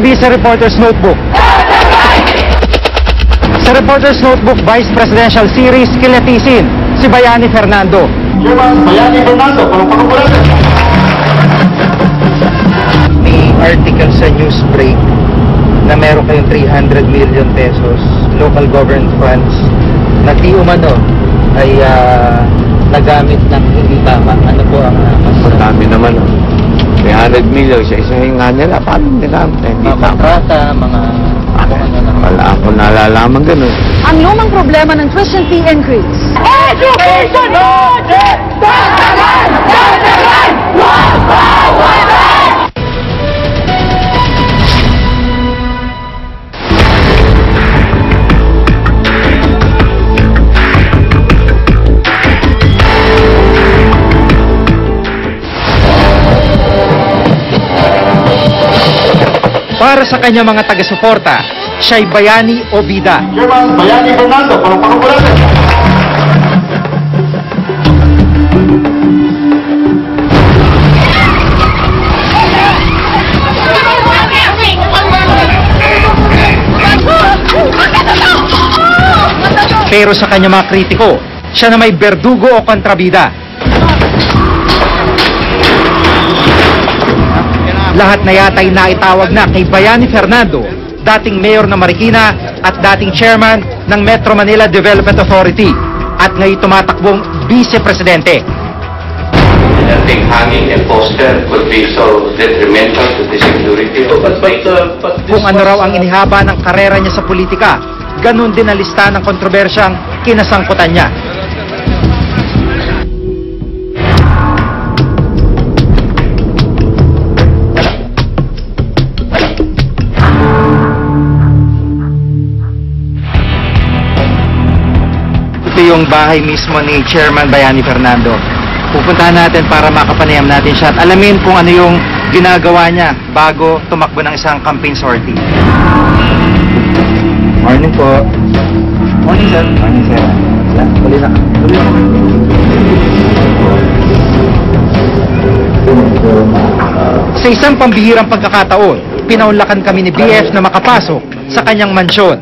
Gabi sa Reporter's Notebook. Sa Reporter's Notebook Vice Presidential Series, kilatisin si Bayani Fernando. Bayani Fernando, po natin. May article sa Newsbreak na meron kayong 300 million pesos local government funds na di umano ay ah, nagamit ng hindi tama. Ano po ang uh, Ang dami naman. oh. 300 million sa isahin nga nila. Paano nila? Hindi mga kontrata, mga kung ano na. Wala ako nalalaman ganun. ang lumang problema ng tuition fee increase. Education Audit! Para sa kanya mga taga-suporta, siya'y bayani o bida. Chairman Bayani Fernando, po natin. Pero sa kanya mga kritiko, siya na may berdugo o kontrabida. Lahat na yata'y naitawag na kay Bayani Fernando, dating mayor ng Marikina at dating chairman ng Metro Manila Development Authority at ngayon tumatakbong vice-presidente. I think hanging a poster would be so detrimental to the security of the state. Kung ano raw ang inihaba ng karera niya sa politika, ganun din ang lista ng kontrobersyang kinasangkutan niya. Ito yung bahay mismo ni Chairman Bayani Fernando. Pupuntahan natin para makapanayam natin siya at alamin kung ano yung ginagawa niya bago tumakbo ng isang campaign sortie. Morning po. Morning sir. Morning sir. Yan, tuloy na. Tuloy na. Sa isang pambihirang pagkakataon, pinaunlakan kami ni BF na makapasok sa kanyang mansyon.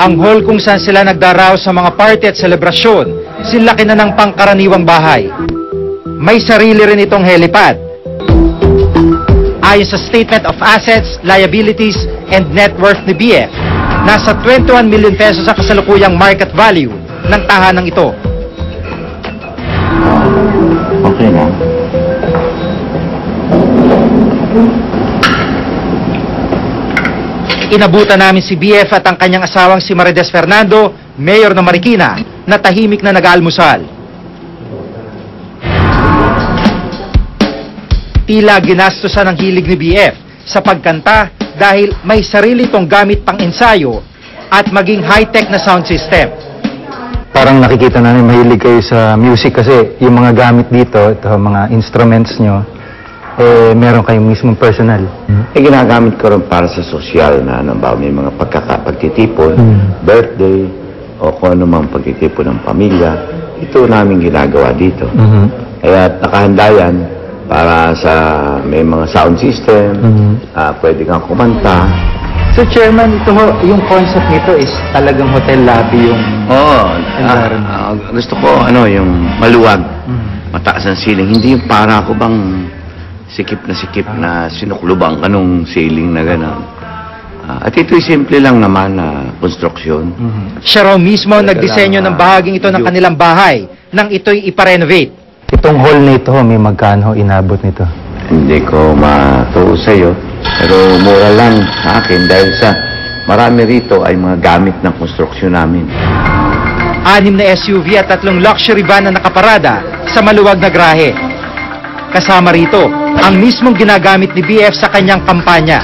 Ang hall kung saan sila nagdaraw sa mga party at selebrasyon, sinlaki na ng pangkaraniwang bahay. May sarili rin itong helipad. Ayon sa Statement of Assets, Liabilities, and Net Worth ni BF, nasa 21 million pesos ang kasalukuyang market value ng tahanang ito. Okay na. Inabutan namin si BF at ang kanyang asawang si Marides Fernando, mayor ng Marikina, na tahimik na nag-aalmusal. Tila ginastosan ng hilig ni BF sa pagkanta dahil may sarili itong gamit pang ensayo at maging high-tech na sound system. parang nakikita namin mahilig kayo sa music kasi yung mga gamit dito, ito mga instruments nyo, eh meron kayong mismong personal. Eh, ginagamit ko rin para sa sosyal na ano ba, may mga pagkakapagtitipon, Mm. birthday, o kung ano mang pagtitipon ng pamilya. Ito namin ginagawa dito. Mhm. Kaya nakahanda yan para sa may mga sound system, Mhm. ah, pwede kang kumanta. So Chairman, ito ho, yung concept nito is talagang hotel lobby yung... Oo, Environment. ah, ah, gusto ko ano, yung maluwag, mataas ang ceiling. Hindi yung para ako bang sikip na sikip na sinuklubang ka nung ceiling na gano'n. Ah, at ito'y simple lang naman na konstruksyon. Siya raw mismo ang nagdisenyo ng bahaging ito ng kanilang bahay nang ito'y iparenovate. Itong hall na ito, may magkano inabot nito? Hindi ko matuo sa'yo, pero mura lang sa akin dahil sa marami rito ay mga gamit ng konstruksyon namin. Anim na SUV at tatlong luxury van na nakaparada sa maluwag na grahe. Kasama rito ang mismong ginagamit ni BF sa kanyang kampanya.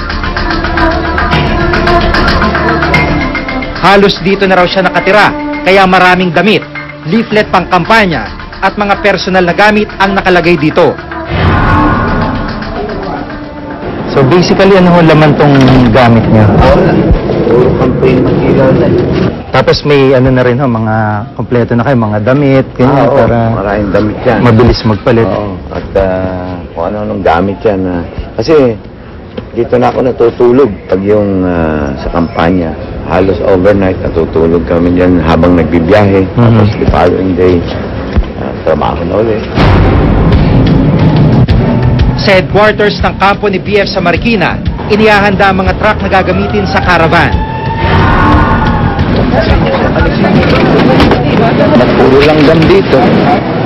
Halos dito na raw siya nakatira, kaya maraming damit, leaflet pang kampanya at mga personal na gamit ang nakalagay dito. So basically, ano ho laman tong gamit nyo? Puro campaign material Tapos may ano na rin ho, mga kompleto na kayo, mga damit, ganyan, Ah, oo, para maraming damit yan. mabilis magpalit. Oo, at ah, kung ano-anong gamit yan. ah. kasi dito na ako natutulog pag yung ah, sa kampanya. Halos overnight natutulog kami dyan habang nagbibiyahe. Tapos the following day, ah, trabaho na ulit. Sa headquarters ng kampo ni BF sa Marikina, inihahanda ang mga truck na gagamitin sa caravan. Puro lang dam dito.